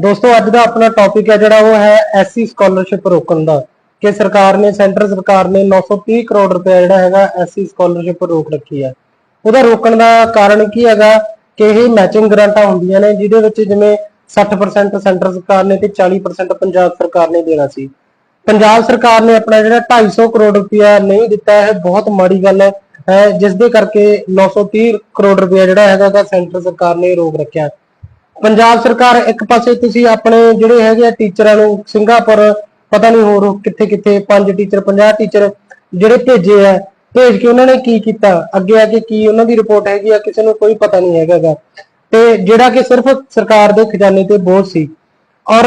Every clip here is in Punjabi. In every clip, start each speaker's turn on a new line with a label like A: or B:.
A: ਦੋਸਤੋ, ਅੱਜ ਦਾ ਆਪਣਾ ਟੌਪਿਕ ਹੈ ਜਿਹੜਾ ਉਹ ਹੈ ਐਸਸੀ ਸਕਾਲਰਸ਼ਿਪ ਰੋਕਣ ਦਾ, ਕਿ ਸਰਕਾਰ ਨੇ, ਸੈਂਟਰ ਸਰਕਾਰ ਨੇ 930 ਕਰੋੜ ਰੁਪਏ ਜਿਹੜਾ ਹੈਗਾ ਐਸਸੀ ਸਕਾਲਰਸ਼ਿਪ ਰੋਕ ਰੱਖੀ ਹੈ। ਉਹਦਾ ਰੋਕਣ ਦਾ ਕਾਰਨ ਕੀ ਹੈਗਾ ਕਿ ਇਹ ਮੈਚਿੰਗ ਗ੍ਰਾਂਟਾਂ ਹੁੰਦੀਆਂ ਨੇ, ਜਿਹਦੇ ਵਿੱਚ ਜਿਵੇਂ 60% ਸੈਂਟਰ ਸਰਕਾਰ ਨੇ ਤੇ 40% ਪੰਜਾਬ ਸਰਕਾਰ ਨੇ ਦੇਣਾ ਸੀ। ਪੰਜਾਬ ਸਰਕਾਰ ਨੇ ਆਪਣਾ ਜਿਹੜਾ 250 ਕਰੋੜ ਰੁਪਇਆ ਨਹੀਂ ਦਿੱਤਾ ਹੈ ਬਹੁਤ ਮਾੜੀ ਗੱਲ ਹੈ। ਜਿਸ ਦੇ ਕਰਕੇ 930 ਕਰੋੜ ਰੁਪਇਆ ਜਿਹੜਾ ਹੈਗਾ ਸੈਂਟਰ ਸਰਕਾਰ ਨੇ ਰੋਕ ਰੱਖਿਆ। ਪੰਜਾਬ ਸਰਕਾਰ ਇੱਕ ਪਾਸੇ ਤੁਸੀਂ ਆਪਣੇ ਜਿਹੜੇ ਹੈਗੇ ਆ ਟੀਚਰਾਂ ਨੂੰ ਸਿੰਗਾਪੁਰ, ਪਤਾ ਨਹੀਂ ਹੋਰ ਕਿੱਥੇ ਕਿੱਥੇ ਪੰਜ ਟੀਚਰ 50 ਟੀਚਰ ਜਿਹੜੇ ਭੇਜੇ ਆ, ਭੇਜ ਕੇ ਉਹਨਾਂ ਨੇ ਕੀ ਕੀਤਾ? ਅੱਗੇ ਆ ਕੇ ਕੀ ਉਹਨਾਂ ਦੀ ਰਿਪੋਰਟ ਹੈਗੀ ਆ? ਕਿਸੇ ਨੂੰ ਕੋਈ ਪਤਾ ਨਹੀਂ ਹੈਗਾ ਤੇ ਜਿਹੜਾ ਕਿ ਸਿਰਫ ਸਰਕਾਰ ਦੇ ਖਜ਼ਾਨੇ ਤੇ ਬੋਝ ਸੀ। ਔਰ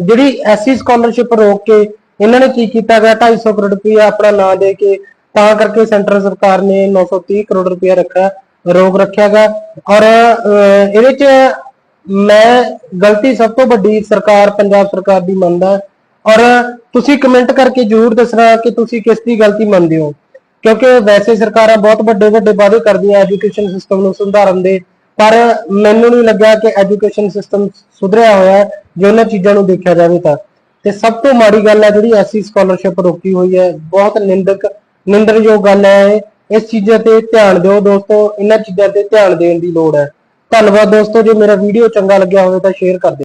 A: ਜਿਹੜੀ ਐਸਸੀ ਸਕਾਲਰਸ਼ਿਪ ਰੋਕ ਕੇ ਇਹਨਾਂ ਨੇ ਕੀ ਕੀਤਾ ਗਿਆ 250 ਕਰੋੜ ਰੁਪਇਆ ਆਪਣਾ ਨਾਂ ਦੇ ਕੇ ਤਾਂ ਕਰਕੇ ਸੈਂਟਰ ਸਰਕਾਰ ਨੇ 930 ਕਰੋੜ ਰੁਪਇਆ ਰੱਖਿਆ, ਰੋਕ ਰੱਖਿਆ ਰੱਖਿਆਗਾ ਔਰ ਇਹਦੇ ਚ ਮੈਂ ਗਲਤੀ ਸਭ ਤੋਂ ਵੱਡੀ ਸਰਕਾਰ, ਪੰਜਾਬ ਸਰਕਾਰ ਦੀ ਮੰਨਦਾ ਔਰ ਤੁਸੀਂ ਕਮੈਂਟ ਕਰਕੇ ਜਰੂਰ ਦੱਸਣਾ ਕਿ ਤੁਸੀਂ ਕਿਸ ਦੀ ਗਲਤੀ ਮੰਨਦੇ ਹੋ। ਕਿਉਂਕਿ ਵੈਸੇ ਸਰਕਾਰਾਂ ਬਹੁਤ ਵੱਡੇ ਵੱਡੇ ਵਾਅਦੇ ਕਰਦੀਆਂ ਐਜੂਕੇਸ਼ਨ ਸਿਸਟਮ ਨੂੰ ਸੁਧਾਰਨ ਦੇ, ਪਰ ਮੈਨੂੰ ਨਹੀਂ ਲੱਗਿਆ ਕਿ ਐਜੂਕੇਸ਼ਨ ਸਿਸਟਮ ਸੁਧਰਿਆ ਹੋਇਆ ਹੈ, ਜੇ ਉਹਨਾਂ ਚੀਜ਼ਾਂ ਨੂੰ ਦੇਖਿਆ ਜਾਵੇ ਤਾਂ। ਤੇ ਸਭ ਤੋਂ ਮਾੜੀ ਗੱਲ ਹੈ ਜਿਹੜੀ ਐਸੀ ਸਕਾਲਰਸ਼ਿਪ ਰੋਕੀ ਹੋਈ ਹੈ, ਬਹੁਤ ਨਿੰਦਕ, ਨਿੰਦਣਯੋਗ ਗੱਲ ਹੈ ਇਹ। ਇਸ ਚੀਜ਼ਾਂ ਤੇ ਧਿਆਨ ਦਿਓ ਦੋਸਤੋ, ਇਹਨਾਂ ਚੀਜ਼ਾਂ ਤੇ ਧਿਆਨ ਦੇਣ ਦੀ ਲੋੜ ਹੈ। ਧੰਨਵਾਦ ਦੋਸਤੋ ਜੇ ਮੇਰਾ ਵੀਡੀਓ ਚੰਗਾ ਲੱਗਿਆ ਹੋਵੇ ਤਾਂ ਸ਼ੇਅਰ ਕਰ ਦਿਓ।